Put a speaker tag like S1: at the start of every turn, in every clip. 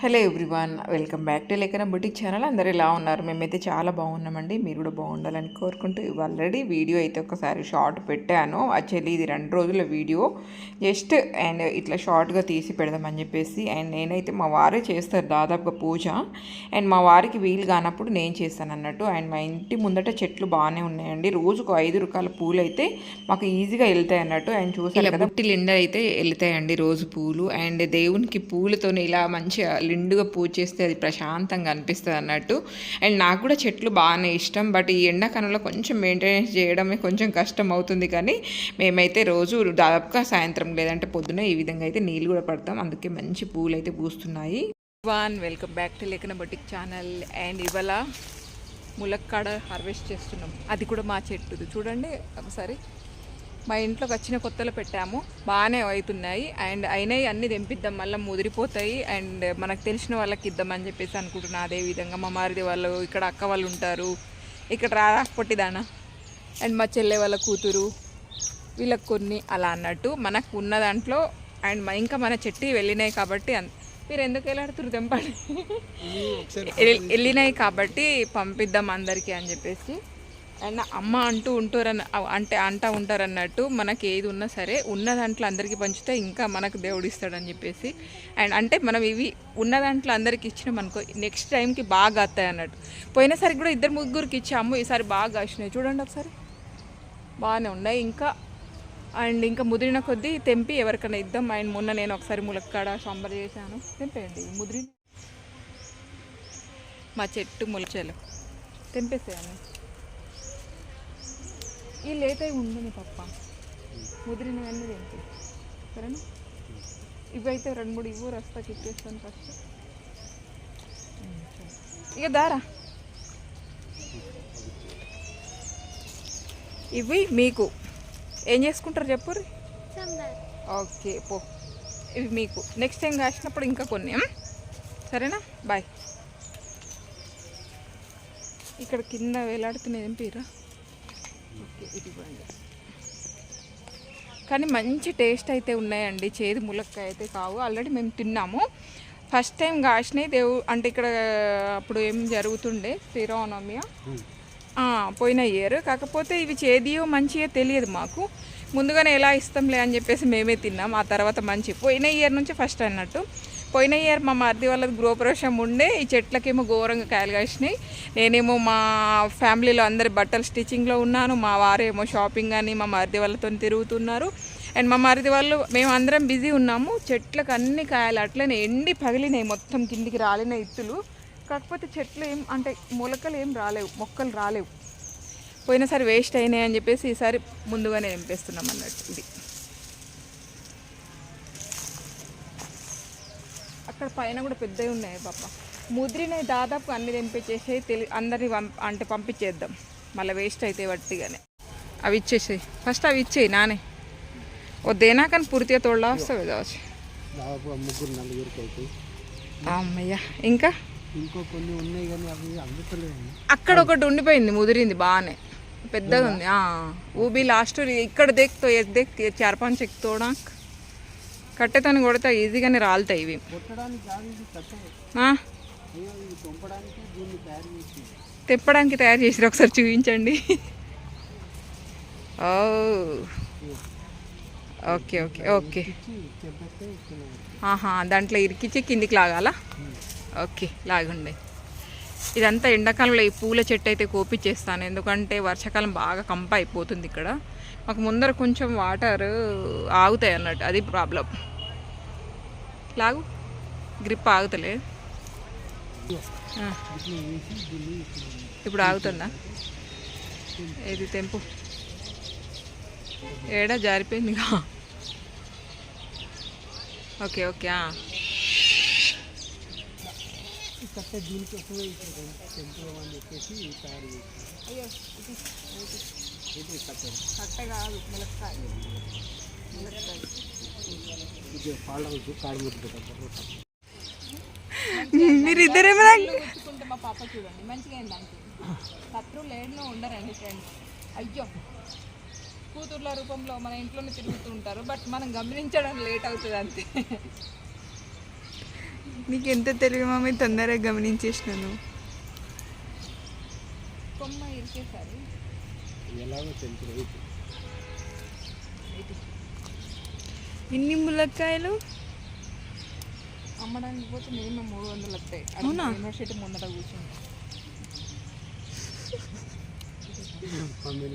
S1: Hello everyone welcome back to Lekhana boutique channel. అందరు ఎలా ఉన్నారు? మేమైతే చాలా బాగున్నామండి. మీరు కూడా బాగుండాలని కోరుకుంటూ ఆల్రెడీ వీడియో అయితే ఒకసారి షార్ట్ పెట్టాను. యాక్చువల్లీ ఇది రెండు రోజుల వీడియో. జస్ట్ అండ్ ఇట్లా షార్ట్గా తీసి పెడదామని చెప్పేసి అండ్ నేనైతే మా వారే చేస్తారు దాదాపుగా పూజ. అండ్ మా వారికి వీలు కానప్పుడు నేను చేస్తాను అన్నట్టు. అండ్ మా ఇంటి ముందట చెట్లు బాగానే ఉన్నాయండి. రోజుకు ఐదు రకాల పూలు అయితే మాకు ఈజీగా వెళ్తాయి అన్నట్టు. అండ్ చూసారు కదా బుట్టి లిండ అయితే వెళ్తాయండి రోజు పూలు. అండ్ దేవునికి పూలతో ఇలా మంచిగా నిండుగా పూజ చేస్తే అది ప్రశాంతంగా అనిపిస్తుంది అన్నట్టు. అండ్ నాకు కూడా చెట్లు బాగానే ఇష్టం. బట్ ఈ ఎండాకాలంలో కొంచెం మెయింటెనెన్స్ చేయడమే కొంచెం కష్టం అవుతుంది కానీ మేమైతే రోజు దాదాపుగా సాయంత్రం లేదంటే పొద్దున ఈ విధంగా అయితే నీళ్ళు కూడా పడతాం. అందుకే మంచి పూలు అయితే పూస్తున్నాయి. One welcome back to Lekhana boutique channel and ఇవాళ ములక్కాడ హార్వెస్ట్ చేస్తున్నాం. అది కూడా మా చెట్టుది. చూడండి ఒకసారి. మా ఇంట్లోకి వచ్చిన కొత్తలో పెట్టాము. బాగానే అవుతున్నాయి. అండ్ అయినాయి అన్నీ తెంపిద్దాం మళ్ళీ ముదిరిపోతాయి. అండ్ మనకు తెలిసిన వాళ్ళకి ఇద్దామని చెప్పేసి అనుకుంటున్నా. అదే విధంగా మా మారిది వాళ్ళు ఇక్కడ అక్క వాళ్ళు ఉంటారు. ఇక్కడ రారా పొట్టిదానా అండ్ మా చెల్లె వాళ్ళ కూతురు వీళ్ళకి కొన్ని అలా అన్నట్టు. మనకు ఉన్న దాంట్లో అండ్ ఇంకా మన చెట్టు వెళ్ళినాయి కాబట్టి మీరు ఎందుకు వెళ్ళాడుతున్నారు తెంపండి? ఎల్- వెళ్ళినాయి కాబట్టి పంపిద్దాం అందరికీ అని చెప్పేసి. అండ్ అమ్మ అంటూ ఉంటారన్న అంటే అంటా ఉంటారన్నట్టు మనకి ఏది ఉన్నా సరే ఉన్న దాంట్లో అందరికీ పంచితే ఇంకా మనకు దేవుడు ఇస్తాడని చెప్పేసి. అండ్ అంటే మనం ఇవి ఉన్న దాంట్లో అందరికి ఇచ్చినాం అనుకో నెక్స్ట్ టైంకి బాగా వస్తాయి అన్నట్టు. పోయినసారి కూడా ఇద్దరు ముగ్గురికి ఇచ్చాము ఈసారి బాగా కాసినాయి. చూడండి ఒకసారి. బాగానే ఉన్నాయి ఇంకా. అండ్ ఇంకా ముదిరిన కొద్దీ తెంపి ఎవరికైనా ఇద్దాం. అండ్ మొన్న నేను ఒకసారి ములక్కాడ సాంబార్ చేశాను. తెంపేయండి ముదిరి మా చెట్టు ములచలు. తెంపేసేయాలి ఈ లేతవి ఉండని పప్ప. ముదిరినవన్నీ తెంపి సరేనా? ఇవైతే రెండు మూడు ఇవ్వు రస్తాకి ఇచ్చేస్తాను ఫస్ట్. ఇక దారా. ఇవి మీకు. ఏం చేసుకుంటారు చెప్పు ఓకే పో. ఇవి మీకు. నెక్స్ట్ టైం కాసినప్పుడు ఇంకా కొన్ని? సరేనా? బాయ్. ఇక్కడ కింద వేలాడుతున్నది ఏం పీరా కానీ మంచి టేస్ట్ అయితే ఉన్నాయండి. చేదు ములక్కాయ అయితే కావు. ఆల్రెడీ మేము తిన్నాము. ఫస్ట్ టైం కాసినాయి దేవు అంటే ఇక్కడ అప్పుడు ఏం జరుగుతుండే? శ్రీరామనవమి పోయిన ఇయర్ కాకపోతే ఇవి చేదియో మంచియో తెలియదు మాకు. ముందుగానే ఎలా ఇస్తాంలే అని చెప్పేసి మేమే తిన్నాం. ఆ తర్వాత మంచి. పోయిన ఇయర్ నుంచి ఫస్ట్ అన్నట్టు. పోయిన ఇయర్ మా మరిది వాళ్ళది గృహప్రవేశం ఉండే ఈ చెట్లకేమో ఘోరంగా కాయలు కాసినాయి. నేనేమో మా ఫ్యామిలీలో అందరి బట్టలు స్టిచ్చింగ్లో ఉన్నాను మా వారేమో షాపింగ్ అని మా మరిది వాళ్ళతో తిరుగుతున్నారు. అండ్ మా మరిది వాళ్ళు మేము అందరం బిజీ ఉన్నాము చెట్లకు అన్ని కాయలు అట్లనే ఎండి పగిలినాయి మొత్తం కిందికి రాలిన ఇత్తులు. కాకపోతే చెట్లు ఏం అంటే మొలకలు ఏం రాలేవు మొక్కలు రాలేవు. పోయినసారి వేస్ట్ అయినాయి అని చెప్పేసి ఈసారి ముందుగానే నింపేస్తున్నాం అన్నట్టు ఇది. అక్కడ పైన కూడా పెద్దవి ఉన్నాయి పాప. ముదిరినవి దాదాపు అన్ని తెంపించేసి తెలి అందరిని పంప అంటే పంపించేద్దాం. మళ్ళీ వేస్ట్ అయితే వట్టిగానే. అవి ఇచ్చేసేయి. ఫస్ట్ అవి ఇచ్చేయి నానే. వద్దేనా కానీ పూర్తిగా తోళ్ళ వస్తావు కావచ్చు అమ్మయ్య. ఇంకా?
S2: ఇంకో కొన్ని ఉన్నాయి కానీ అవి అందుతలేవు.
S1: అక్కడ ఒకటి ఉండిపోయింది ముదిరింది బాగానే పెద్దగా ఉంది? ఊబి లాస్ట్ ఇక్కడ దేక్తో దేక్ చార్ పాంచ్ ఎక్కుతోడా కట్టెతోని కొడితే ఈజీగానే రాలుతాయి ఇవి. తిప్పడానికి తయారు చేసి ఒకసారి చూపించండి. ఓ. Okay
S2: okay okay.
S1: ఆహా దాంట్లో ఇరికిచ్చి కిందికి లాగాలా? ఓకే లాగుండే. ఇదంతా ఎండాకాలంలో ఈ పూల చెట్టు అయితే కోపించేస్తాను ఎందుకంటే వర్షాకాలం బాగా కంప అయిపోతుంది ఇక్కడ. మాకు ముందర కొంచెం వాటర్ ఆగుతాయి అన్నట్టు అది ప్రాబ్లం. లాగు. గ్రిప్ ఆగుతలే. ఇప్పుడు ఆగుతుందా? ఏది తెంపు. ఏడా జారిపోయిందిగా? ఓకే ఓకే
S2: కట్ట దీనికోసమే ఇప్పుడు తెంపుదాం అని చెప్పేసి తయారు చేసి ఇది కట్టారు
S1: కట్ట. కాదు ములక్కాయ ములక్కాయ
S2: ఇది
S1: మీరు. ఇద్దరేమో వచ్చుకుంటే మా పాప చూడండి. మంచిగా అయింది దానికి? శత్రు లేడులో ఉండరండి ఫ్రెండ్స్ అయ్యో. కూతుర్ల రూపంలో మన ఇంట్లోనే తిరుగుతూ ఉంటారు బట్ మనం గమనించడం లేట్ అవుతుంది అంతే.
S3: నీకు ఎంత తెలివి మమ్మీ తొందరగా గమనించేసినాను.
S4: కొమ్మ ఇరికేసారి
S2: ఎలాగో తెలుసు
S3: ఇన్ని ములక్కాయలు?
S4: అమ్మడానికి పోతే మినిమం మూడు వందలు వస్తాయి.
S3: అవునా?
S4: యూనివర్సిటీ ముందట కూర్చుంటాం
S2: పంపిణీ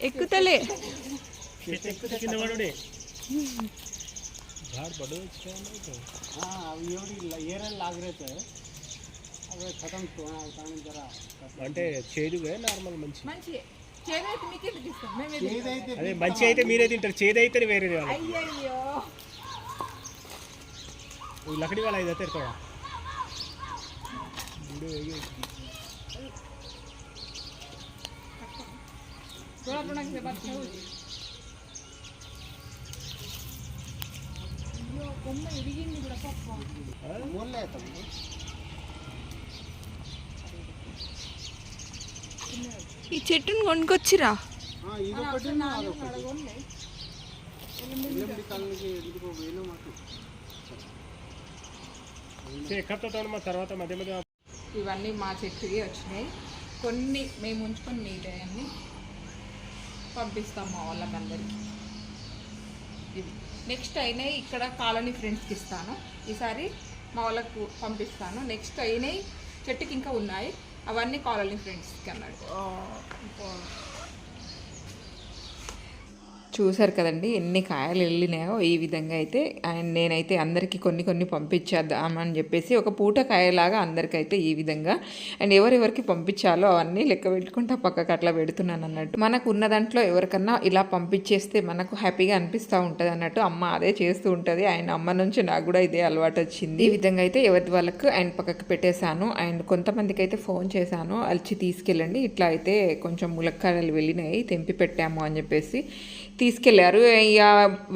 S3: ఎక్కుతలే
S2: झाड़ बड़े अच्छे हैं ना तो हाँ अब ये ये लाग रहे थे अब खत्म तो हाँ కానీ జరా
S5: అంటే చేదుగా నార్మల్ మంచి
S4: మంచి చేదైతే మీకు ఎందుకు ఇస్తాం మేము ఇది-
S2: ఏదైతే
S5: అదే మంచి అయితే మీరే తింటారు చేదు అయితే వేరే వాళ్ళు
S4: అయ్యయ్యో
S5: ఈ లకడి వాళ్ళ ఇది అయితే ఇక్కడ
S3: ఈ చెట్టుని కొనుక్కొచ్చిరా?
S2: हाँ ఇది ఒకటి అదొకటి
S4: అడగండి
S2: ఎల్లుండి కాలనీకి ఎందుకో పోయినా మాకు
S5: ఎక్కడితో మా తర్వాత మధ్య మధ్య
S4: ఇవన్నీ మా చెట్టుకి వచ్చినాయి. కొన్ని మేము ఉంచుకొని మిగతాయన్నీ పంపిస్తాం మా వాళ్ళకందరికీ. ఇది. నెక్స్ట్ అయినాయి ఇక్కడ కాలనీ ఫ్రెండ్స్కి ఇస్తాను. ఈసారి మా వాళ్ళకు పంపిస్తాను. నెక్స్ట్ అయినాయి చెట్టుకి ఇంకా ఉన్నాయి. అవన్నీ కాలనీ ఫ్రెండ్స్కి అన్నాడు. చూసారు కదండి ఎన్ని కాయలు వెళ్ళినాయో ఈ విధంగా అయితే. అండ్ నేనైతే అందరికీ కొన్ని కొన్ని పంపించేద్దామని చెప్పేసి ఒక పూట కాయలాగా అందరికైతే ఈ విధంగా. అండ్ ఎవరెవరికి పంపించాలో అవన్నీ లెక్క పెట్టుకుంటా పక్కకు అట్లా పెడుతున్నాను అన్నట్టు. మనకు ఉన్న దాంట్లో ఎవరికన్నా ఇలా పంపించేస్తే మనకు హ్యాపీగా అనిపిస్తూ ఉంటుంది అన్నట్టు అమ్మ అదే చేస్తూ ఉంటుంది. ఆయన అమ్మ నుంచి నాకు కూడా ఇదే అలవాటు వచ్చింది. ఈ విధంగా అయితే ఎవరి వాళ్ళకు అండ్ పక్కకు పెట్టేశాను. అండ్ కొంతమందికి అయితే ఫోన్ చేశాను. అలిచి తీసుకెళ్ళండి. ఇట్లా అయితే కొంచెం ములక్కాయలు వెళ్ళినాయి. తెంపి పెట్టాము అని చెప్పేసి తీసుకెళ్ళారు ఇక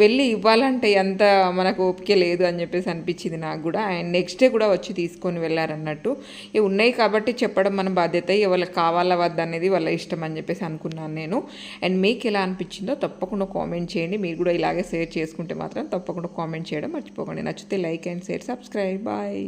S4: వెళ్ళి ఇవ్వాలంటే అంత మనకు ఓపిక లేదు అని చెప్పేసి అనిపించింది నాకు కూడా. అండ్ నెక్స్ట్ డే కూడా వచ్చి తీసుకొని వెళ్ళారన్నట్టు. ఇవి ఉన్నాయి కాబట్టి చెప్పడం మన బాధ్యత వాళ్ళకి కావాలా వద్ద అనేది వాళ్ళ ఇష్టం అని చెప్పేసి అనుకున్నాను నేను. అండ్ మీకు ఎలా అనిపించిందో తప్పకుండా కామెంట్ చేయండి. మీరు కూడా ఇలాగే షేర్ చేసుకుంటే మాత్రం తప్పకుండా కామెంట్ చేయడం మర్చిపోకండి. నచ్చితే like and share subscribe. Bye.